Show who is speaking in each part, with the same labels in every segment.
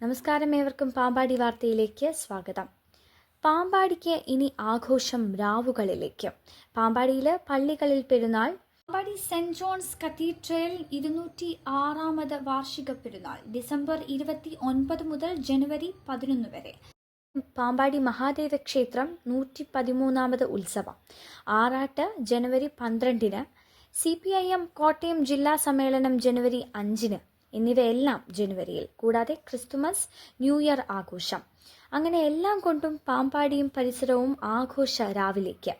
Speaker 1: നമസ്കാരം ഏവർക്കും പാമ്പാടി വാർത്തയിലേക്ക് സ്വാഗതം. പാമ്പാടിക്ക് ഇനി ആഘോഷം രാവുകളിലേക്ക്. പാമ്പാടിയിൽ പള്ളികളിൽ പെരുന്നാൾ പാമ്പാടി സെന്റ് ജോൺസ് കത്തീഡ്രയൽ ഇരുന്നൂറ്റി ആറാമത് വാർഷിക പെരുന്നാൾ ഡിസംബർ ഇരുപത്തി ഒൻപത് മുതൽ ജനുവരി പതിനൊന്ന് വരെ. പാമ്പാടി മഹാദേവ ക്ഷേത്രം നൂറ്റി പതിമൂന്നാമത് ഉത്സവം. ആറാട്ട് ജനുവരി പന്ത്രണ്ടിന് C P I M Kottayam ജില്ലാ സമ്മേളനം ജനുവരി അഞ്ചിന് എന്നിവയെല്ലാം ജനുവരിയിൽ. കൂടാതെ ക്രിസ്തുമസ് ന്യൂ ഇയർ ആഘോഷം. അങ്ങനെ എല്ലാം കൊണ്ടും പാമ്പാടിയും പരിസരവും ആഘോഷ രാവിലേക്ക്.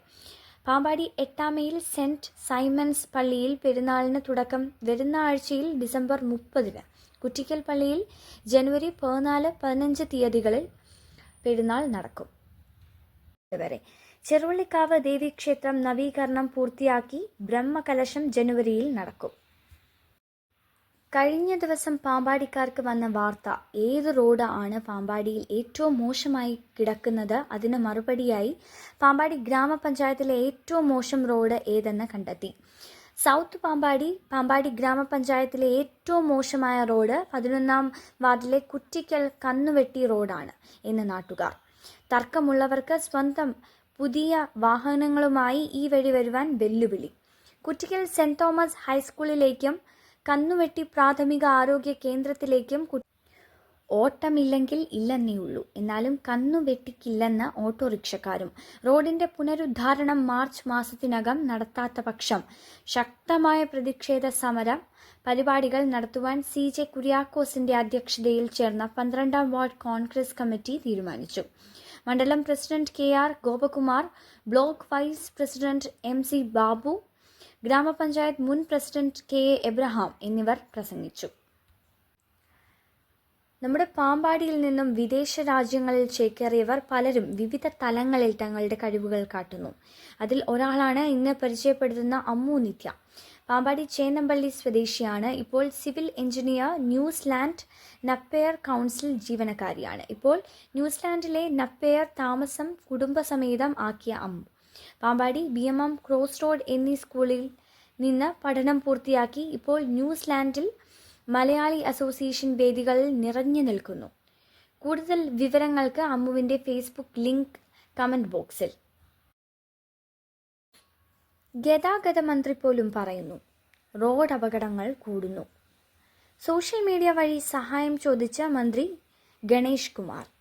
Speaker 1: പാമ്പാടി എട്ടാമയിൽ സെന്റ് സൈമൺസ് പള്ളിയിൽ പെരുന്നാളിന് തുടക്കം വരുന്ന ആഴ്ചയിൽ ഡിസംബർ മുപ്പതിന്. കുറ്റിക്കൽ പള്ളിയിൽ ജനുവരി പതിനാല് പതിനഞ്ച് തീയതികളിൽ പെരുന്നാൾ നടക്കും. വരെ ചെറുവള്ളിക്കാവ് ദേവീക്ഷേത്രം നവീകരണം പൂർത്തിയാക്കി ബ്രഹ്മകലശം ജനുവരിയിൽ നടക്കും. കഴിഞ്ഞ ദിവസം പാമ്പാടിക്കാർക്ക് വന്ന വാർത്ത ഏത് റോഡ് ആണ് പാമ്പാടിയിൽ ഏറ്റവും മോശമായി കിടക്കുന്നത്? അതിന് മറുപടിയായി പാമ്പാടി ഗ്രാമപഞ്ചായത്തിലെ ഏറ്റവും മോശം റോഡ് ഏതെന്ന് കണ്ടെത്തി. സൗത്ത് പാമ്പാടി പാമ്പാടി ഗ്രാമപഞ്ചായത്തിലെ ഏറ്റവും മോശമായ റോഡ് പതിനൊന്നാം വാർഡിലെ കുറ്റിക്കൽ കന്നുവെട്ടി റോഡാണ് എന്ന് നാട്ടുകാർ. തർക്കമുള്ളവർക്ക് സ്വന്തം പുതിയ വാഹനങ്ങളുമായി ഈ വഴി വരുവാൻ വെല്ലുവിളി. കുറ്റിക്കൽ സെന്റ് തോമസ് ഹൈസ്കൂളിലേക്കും കന്നുവെട്ടി പ്രാഥമിക ആരോഗ്യ കേന്ദ്രത്തിലേക്കും ഓട്ടമില്ലെങ്കിൽ ഇല്ലെന്നേ ഉള്ളൂ എന്നാലും കന്നു വെട്ടിക്കില്ലെന്ന് ഓട്ടോറിക്ഷക്കാരും റോഡിന്റെ പുനരുദ്ധാരണം മാർച്ച് മാസത്തിനകം നടത്താത്ത പക്ഷം ശക്തമായ പ്രതിഷേധ സമരം പരിപാടികൾ നടത്തുവാൻ സി ജെ കുര്യാക്കോസിന്റെ അധ്യക്ഷതയിൽ ചേർന്ന പന്ത്രണ്ടാം വാർഡ് കോൺഗ്രസ് കമ്മിറ്റി തീരുമാനിച്ചു. മണ്ഡലം president K R Gopakumar block vice president M C Babu ഗ്രാമപഞ്ചായത്ത് മുൻ പ്രസിഡന്റ് കെ എ എബ്രഹാം എന്നിവർ പ്രസംഗിച്ചു. നമ്മുടെ പാമ്പാടിയിൽ നിന്നും വിദേശ രാജ്യങ്ങളിൽ ചേക്കേറിയവർ പലരും വിവിധ തലങ്ങളിൽ തങ്ങളുടെ കഴിവുകൾ കാട്ടുന്നു. അതിൽ ഒരാളാണ് ഇന്ന് പരിചയപ്പെടുത്തുന്ന അമ്മു നിത്യ. പാമ്പാടി ചേന്നമ്പള്ളി സ്വദേശിയാണ്. ഇപ്പോൾ civil engineer New Zealand Napier council ജീവനക്കാരിയാണ്. ഇപ്പോൾ ന്യൂസിലാൻഡിലെ നപ്പയർ താമസം കുടുംബസമേതം ആക്കിയ Ammu. Pampady B M M cross road എന്നീ സ്കൂളിൽ നിന്ന് പഠനം പൂർത്തിയാക്കി ഇപ്പോൾ ന്യൂസിലാൻഡിൽ മലയാളി അസോസിയേഷൻ വേദികളിൽ നിറഞ്ഞു നിൽക്കുന്നു. കൂടുതൽ വിവരങ്ങൾക്ക് അമ്മുവിന്റെ ഫേസ്ബുക്ക് ലിങ്ക് കമന്റ് ബോക്സിൽ. ഗതാഗത മന്ത്രി പോലും പറയുന്നു റോഡ് അപകടങ്ങൾ കൂടുന്നു. സോഷ്യൽ മീഡിയ വഴി സഹായം ചോദിച്ച മന്ത്രി ഗണേഷ് കുമാർ.